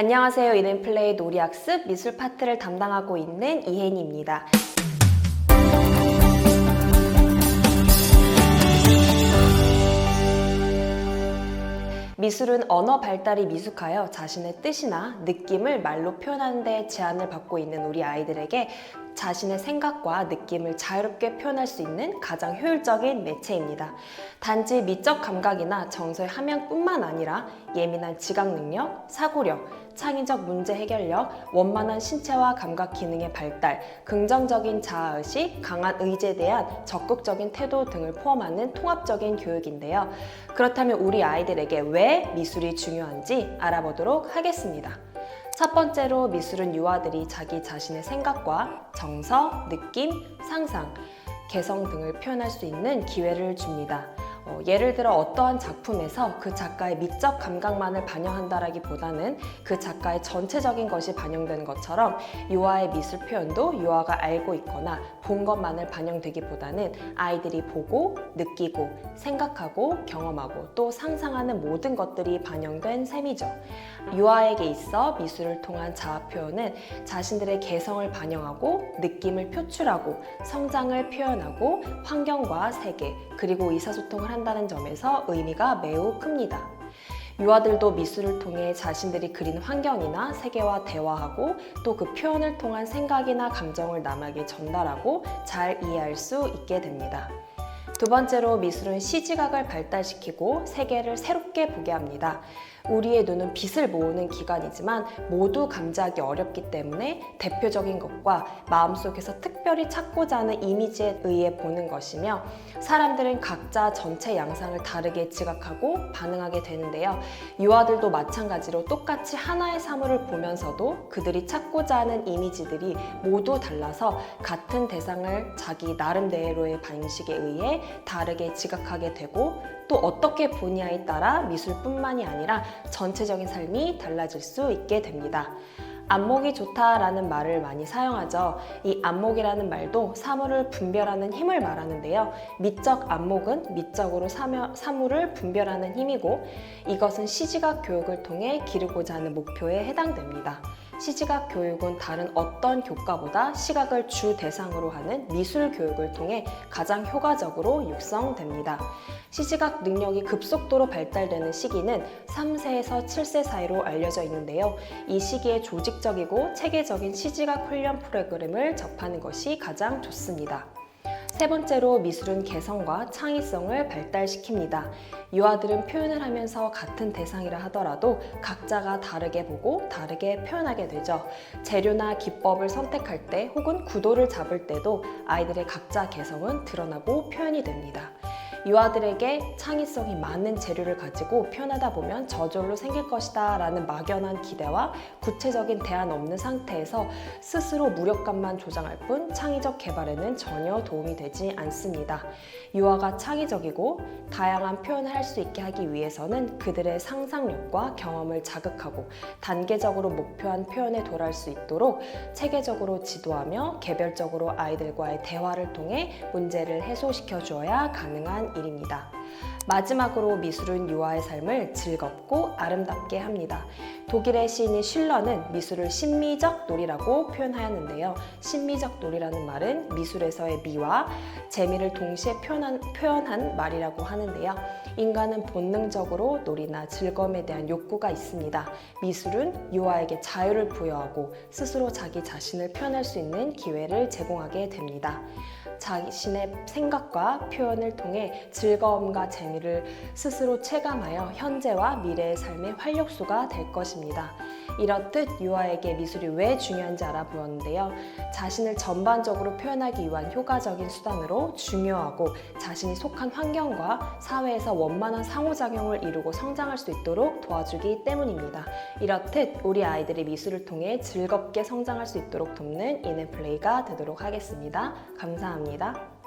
안녕하세요. 이른플레이 놀이학습 미술 파트를 담당하고 있는 이혜니입니다. 미술은 언어 발달이 미숙하여 자신의 뜻이나 느낌을 말로 표현하는 데 제한을 받고 있는 우리 아이들에게 자신의 생각과 느낌을 자유롭게 표현할 수 있는 가장 효율적인 매체입니다. 단지 미적 감각이나 정서의 함양뿐만 아니라 예민한 지각 능력, 사고력, 창의적 문제 해결력, 원만한 신체와 감각 기능의 발달, 긍정적인 자아의식, 강한 의지에 대한 적극적인 태도 등을 포함하는 통합적인 교육인데요. 그렇다면 우리 아이들에게 왜 미술이 중요한지 알아보도록 하겠습니다. 첫 번째로 미술은 유아들이 자기 자신의 생각과 정서, 느낌, 상상, 개성 등을 표현할 수 있는 기회를 줍니다. 어, 예를 들어 어떠한 작품에서 그 작가의 미적 감각만을 반영한다라기보다는 그 작가의 전체적인 것이 반영되는 것처럼 유아의 미술 표현도 유아가 알고 있거나 본 것만을 반영되기보다는 아이들이 보고 느끼고 생각하고 경험하고 또 상상하는 모든 것들이 반영된 셈이죠. 유아에게 있어 미술을 통한 자아 표현은 자신들의 개성을 반영하고 느낌을 표출하고 성장을 표현하고 환경과 세계 그리고 의사소통을 한다는 점에서 의미가 매우 큽니다. 유아들도 미술을 통해 자신들이 그린 환경이나 세계와 대화하고 또 그 표현을 통한 생각이나 감정을 남에게 전달하고 잘 이해할 수 있게 됩니다. 두 번째로 미술은 시지각을 발달시키고 세계를 새롭게 보게 합니다. 우리의 눈은 빛을 모으는 기관이지만 모두 감지하기 어렵기 때문에 대표적인 것과 마음속에서 특별히 찾고자 하는 이미지에 의해 보는 것이며 사람들은 각자 전체 양상을 다르게 지각하고 반응하게 되는데요. 유아들도 마찬가지로 똑같이 하나의 사물을 보면서도 그들이 찾고자 하는 이미지들이 모두 달라서 같은 대상을 자기 나름대로의 방식에 의해 다르게 지각하게 되고 또 어떻게 보냐에 따라 미술뿐만이 아니라 전체적인 삶이 달라질 수 있게 됩니다. 안목이 좋다라는 말을 많이 사용하죠. 이 안목이라는 말도 사물을 분별하는 힘을 말하는데요. 미적 안목은 미적으로 사물을 분별하는 힘이고 이것은 시지각 교육을 통해 기르고자 하는 목표에 해당됩니다. 시지각 교육은 다른 어떤 교과보다 시각을 주 대상으로 하는 미술 교육을 통해 가장 효과적으로 육성됩니다. 시지각 능력이 급속도로 발달되는 시기는 3세에서 7세 사이로 알려져 있는데요. 이 시기에 조직적이고 체계적인 시지각 훈련 프로그램을 접하는 것이 가장 좋습니다. 세 번째로 미술은 개성과 창의성을 발달시킵니다. 유아들은 표현을 하면서 같은 대상이라 하더라도 각자가 다르게 보고 다르게 표현하게 되죠. 재료나 기법을 선택할 때 혹은 구도를 잡을 때도 아이들의 각자 개성은 드러나고 표현이 됩니다. 유아들에게 창의성이 많은 재료를 가지고 표현하다 보면 저절로 생길 것이다 라는 막연한 기대와 구체적인 대안 없는 상태에서 스스로 무력감만 조장할 뿐 창의적 개발에는 전혀 도움이 되지 않습니다. 유아가 창의적이고 다양한 표현을 할 수 있게 하기 위해서는 그들의 상상력과 경험을 자극하고 단계적으로 목표한 표현에 도달할 수 있도록 체계적으로 지도하며 개별적으로 아이들과의 대화를 통해 문제를 해소시켜 주어야 가능한 일입니다. 마지막으로 미술은 유아의 삶을 즐겁고 아름답게 합니다. 독일의 시인인 슐러는 미술을 심미적 놀이라고 표현하였는데요. 심미적 놀이라는 말은 미술에서의 미와 재미를 동시에 표현한, 표현한 말이라고 하는데요. 인간은 본능적으로 놀이나 즐거움에 대한 욕구가 있습니다. 미술은 유아에게 자유를 부여하고 스스로 자기 자신을 표현할 수 있는 기회를 제공하게 됩니다. 자신의 생각과 표현을 통해 즐거움과 재미를 스스로 체감하여 현재와 미래의 삶의 활력소가 될 것입니다. 이렇듯 유아에게 미술이 왜 중요한지 알아보았는데요. 자신을 전반적으로 표현하기 위한 효과적인 수단으로 중요하고 자신이 속한 환경과 사회에서 원만한 상호작용을 이루고 성장할 수 있도록 도와주기 때문입니다. 이렇듯 우리 아이들이 미술을 통해 즐겁게 성장할 수 있도록 돕는 인앤플레이가 되도록 하겠습니다. 감사합니다.